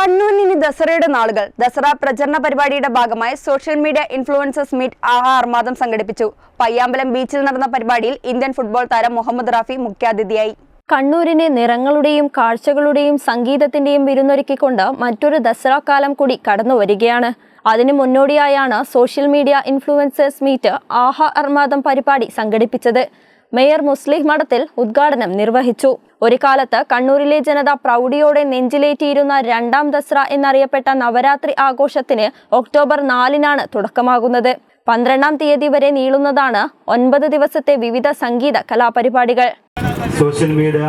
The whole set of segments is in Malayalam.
കണ്ണൂരിന് ദസറയുടെ നാളുകൾ. ദസറ പ്രചരണ പരിപാടിയുടെ ഭാഗമായി സോഷ്യൽ മീഡിയ ഇൻഫ്ലുവൻസേഴ്സ് മീറ്റ് ആഹാ അർമാദം സംഘടിപ്പിച്ചു. പയ്യാമ്പലം ബീച്ചിൽ നടന്ന പരിപാടിയിൽ ഇന്ത്യൻ ഫുട്ബോൾ താരം മുഹമ്മദ് റാഫി മുഖ്യാതിഥിയായി. കണ്ണൂരിനെ നിറങ്ങളുടെയും കാഴ്ചകളുടെയും സംഗീതത്തിന്റെയും വിരുന്നൊരുക്കിക്കൊണ്ട് മറ്റൊരു ദസറ കാലം കൂടി കടന്നു വരികയാണ്. അതിനു മുന്നോടിയായാണ് സോഷ്യൽ മീഡിയ ഇൻഫ്ലുവൻസേഴ്സ് മീറ്റ് ആഹ അർമാദം പരിപാടി സംഘടിപ്പിച്ചത്. മേയർ മുസ്ലിം മഠത്തിൽ ഉദ്ഘാടനം നിർവഹിച്ചു. ഒരു കാലത്ത് കണ്ണൂരിലെ ജനത പ്രൗഢിയോടെ നെഞ്ചിലേറ്റിയിരുന്ന രണ്ടാം ദസ്ര എന്നറിയപ്പെട്ട നവരാത്രി ആഘോഷത്തിന് ഒക്ടോബർ നാലിനാണ് തുടക്കമാകുന്നത്. പന്ത്രണ്ടാം തീയതി വരെ നീളുന്നതാണ് ഒൻപത് ദിവസത്തെ വിവിധ സംഗീത കലാപരിപാടികൾ. സോഷ്യൽ മീഡിയ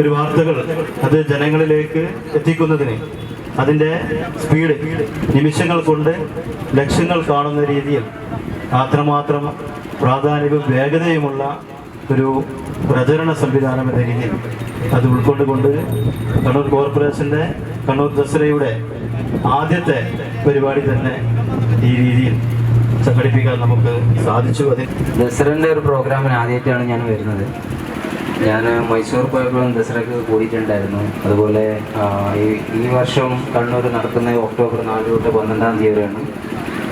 ഒരു വാർത്തകൾ അത് ജനങ്ങളിലേക്ക് എത്തിക്കുന്നതിന് അതിന്റെ സ്പീഡ് നിമിഷങ്ങൾ കൊണ്ട് ലക്ഷ്യങ്ങൾ കാണുന്ന രീതിയിൽ അത്രമാത്രം പ്രാധാന്യവും വേഗതയുമുള്ള ഒരു പ്രചരണ സംവിധാനം എന്ന രീതിയിൽ അത് ഉൾക്കൊണ്ടുകൊണ്ട് കണ്ണൂർ കോർപ്പറേഷന്റെ കണ്ണൂർ ദസറയുടെ ആദ്യത്തെ പരിപാടി തന്നെ ഈ രീതിയിൽ സംഘടിപ്പിക്കാൻ നമുക്ക് സാധിച്ചു. അതിൽ ദസറന്റെ ഒരു പ്രോഗ്രാമിന് ആദ്യമായിട്ടാണ് ഞാൻ വരുന്നത്. ഞാൻ മൈസൂർ പോയപ്പോഴും ദസറയ്ക്ക് കൂടിയിട്ടുണ്ടായിരുന്നു. അതുപോലെ ഈ വർഷം കണ്ണൂർ നടക്കുന്ന ഒക്ടോബർ നാല് തൊട്ട് പന്ത്രണ്ടാം തീയതി വരെയാണ്.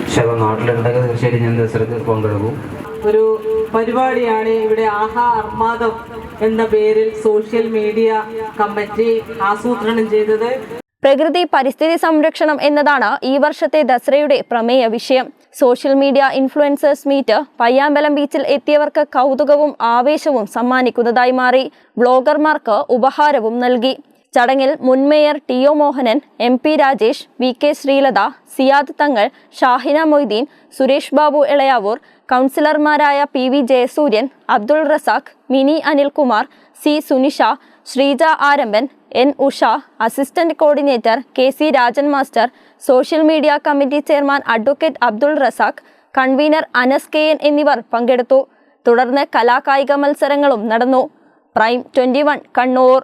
പക്ഷേ അപ്പോൾ നാട്ടിലുണ്ടെങ്കിൽ തീർച്ചയായിട്ടും ഞാൻ ദസറയ്ക്ക് പങ്കെടുക്കും. ഒരു പരിപാടിയാണ് ഇവിടെ ആഹാ അർമാദം എന്ന പേരിൽ സോഷ്യൽ മീഡിയ കമ്മിറ്റി ആസൂത്രണം ചെയ്തത്. പ്രകൃതി പരിസ്ഥിതി സംരക്ഷണം എന്നതാണ് ഈ വർഷത്തെ ദസറയുടെ പ്രമേയ വിഷയം. Social media influencers meet Payyambalam ബീച്ചിൽ എത്തിയവർക്ക് കൗതുകവും ആവേശവും സമ്മാനിക്കുന്നതായി മാറി. ബ്ലോഗർമാർക്ക് ഉപഹാരവും നൽകി. ചടങ്ങിൽ മുൻമേയർ T O Mohanan M P Rajesh V K Sreelatha Siyad Thangal Shahina Moideen Suresh Babu Elayavoor കൗൺസിലർമാരായ P V Jayasuryan Abdul Razak Mini Anilkumar C Sunisha Sreeja Arambhan N Usha assistant coordinator K C Rajan master social media committee chairman advocate Abdul Razak convener Anas K N എന്നിവർ പങ്കെടുത്തു. തുടർന്ന് കലാകായിക മത്സരങ്ങളും നടന്നു. Prime twenty Kannur.